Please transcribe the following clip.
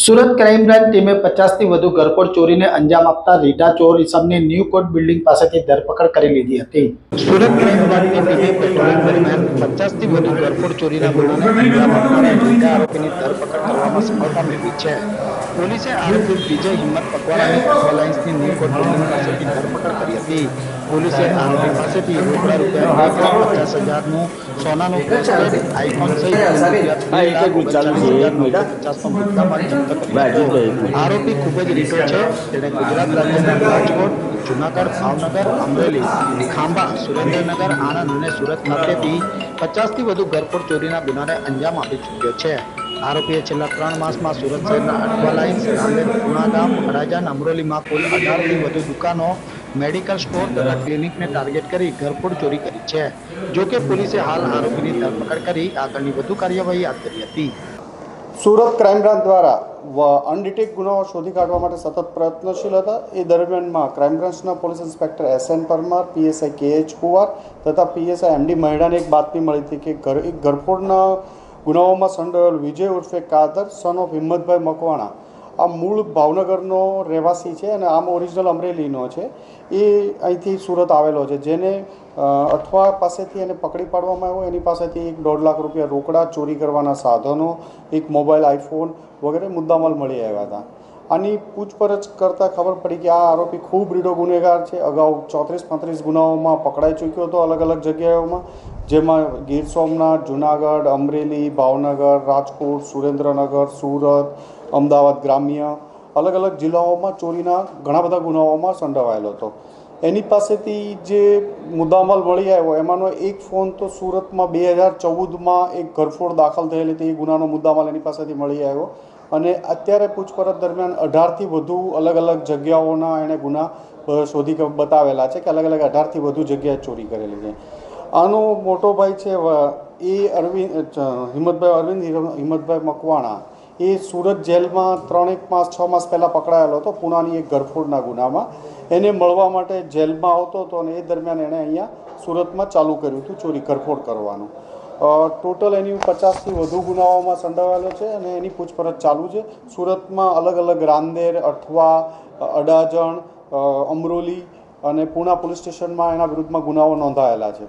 Surat crime branch ટીમે પચાસથી વધુ ઘરફોડ ચોરીને અંજામ આપતા રીટા ચોર ઇસમની ન્યૂ કોર્ટ બિલ્ડિંગ પાસેથી ધરપકડ કરી લીધી હતી. સુરત ક્રાઇમ બ્રાન્ચની ટીમે પચાસથી વધુ ઘરફોડ ચોરીના ગુનાને અંજામ આપનારા રીટા આરોપીની ધરપકડ કરવામાં સફળતા મેળવી છે. પોલીસે આરોપી વિજય હિંમત પકવાડાની રિલાયન્સની ન્યૂ કોર્ટ બિલ્ડિંગ પાસેથી ધરપકડ હતી પોલીસે આરોપી પાસેથી રોકડા રૂપિયા એક લાખ પચાસ હજારનું સોનાનું બ્રેસલેટ આઈફોન સહિત. આરોપી ખૂબ જ રીતો છે. તેણે ગુજરાત રાજ્યના રાજકોટ જુનાગઢ ભાવનગર અમરેલી ખાંભા સુરેન્દ્રનગર આણંદ અને સુરત ખાતેથી પચાસથી વધુ ઘરફોડ ચોરીના ગુનાને અંજામ આપી ચૂક્યો છે. આરોપીએ છેલ્લા ત્રણ માસમાં સુરત શહેરના અઠવા લાઇન્સ રાંદેર પુણાગામ અડાજણ અમરોલીમાં કુલ અઢારથી વધુ દુકાનો મેડિકલ સ્ટોર તથા ક્લિનિકને ટાર્ગેટ કરી ઘરફોડ ચોરી કરી છે. જો કે પોલીસે હાલ આરોપીની ધરપકડ કરી, આગળની વધુ કાર્યવાહી હાથ ધરી હતી. સુરત ક્રાઇમ બ્રાન્ચ દ્વારા અનડિટેક ગુનાઓ શોધી કાઢવા માટે સતત પ્રયત્નશીલ હતા. એ દરમિયાનમાં ક્રાઇમ બ્રાન્ચના police inspector S N Parmar, PSI K H Kuvar તથા પીએસઆઈ એમડી મહેડાને એક બાતમી મળી હતી કે ઘર એક ગરફોડના ગુનાઓમાં સંડોયેલ વિજય ઉર્ફે કાદર સન ઓફ હિંમતભાઈ મકવાણા આ મૂળ ભાવનગરનો રહેવાસી છે અને આમ ઓરિજિનલ અમરેલીનો છે. એ અહીંથી સુરત આવેલો છે. જેને અઠવા પાસેથી એને પકડી પાડવામાં આવ્યો. એની પાસેથી એક દોઢ લાખ રૂપિયા રોકડા, ચોરી કરવાના સાધનો, એક મોબાઈલ આઈફોન વગેરે મુદ્દામાલ મળી આવ્યા હતા. આની પૂછપરછ કરતાં ખબર પડી કે આ આરોપી ખૂબ રીડો ગુનેગાર છે. અગાઉ ચોત્રીસ પાંત્રીસ ગુનાઓમાં પકડાઈ ચૂક્યો હતો અલગ અલગ જગ્યાઓમાં, જેમાં ગીર સોમનાથ, જુનાગઢ, અમરેલી, ભાવનગર, રાજકોટ, સુરેન્દ્રનગર, સુરત, અમદાવાદ ગ્રામ્ય, અલગ અલગ જિલ્લાઓમાં ચોરીના ઘણા બધા ગુનાઓમાં સંડોવાયેલો હતો. એની પાસેથી જે મુદ્દામાલ મળી આવ્યો, એમાંનો એક ફોન તો સુરતમાં બે હજાર ચૌદમાં એક ઘરફોડ દાખલ થયેલી હતી. એ ગુનાનો મુદ્દામાલ એની પાસેથી મળી આવ્યો. અને અત્યારે પૂછપરછ દરમિયાન અઢારથી વધુ અલગ અલગ જગ્યાઓના એણે ગુના શોધી બતાવેલા છે કે અલગ અલગ અઢારથી વધુ જગ્યાએ ચોરી કરેલી છે. આનો મોટો ભાઈ છે એ અરવિંદ હિંમતભાઈ અરવિંદ હિંમતભાઈ મકવાણા. એ સુરત જેલમાં ત્રણેક માસ, છ માસ પહેલાં પકડાયેલો હતો, પુનાની એક ગરફોડના ગુનામાં. એને મળવા માટે જેલમાં આવતો હતો અને એ દરમિયાન એણે અહીંયા સુરતમાં ચાલુ કર્યું હતું ચોરી ગરફોડ કરવાનું. ટોટલ એની પચાસથી વધુ ગુનાઓમાં સંડોવાયેલો છે અને એની પૂછપરછ ચાલુ છે. સુરતમાં અલગ અલગ રાંદેર, અઠવા અડાજણ અમરોલી અને પૂના પોલીસ સ્ટેશનમાં એના વિરુદ્ધમાં ગુનાઓ નોંધાયેલા છે.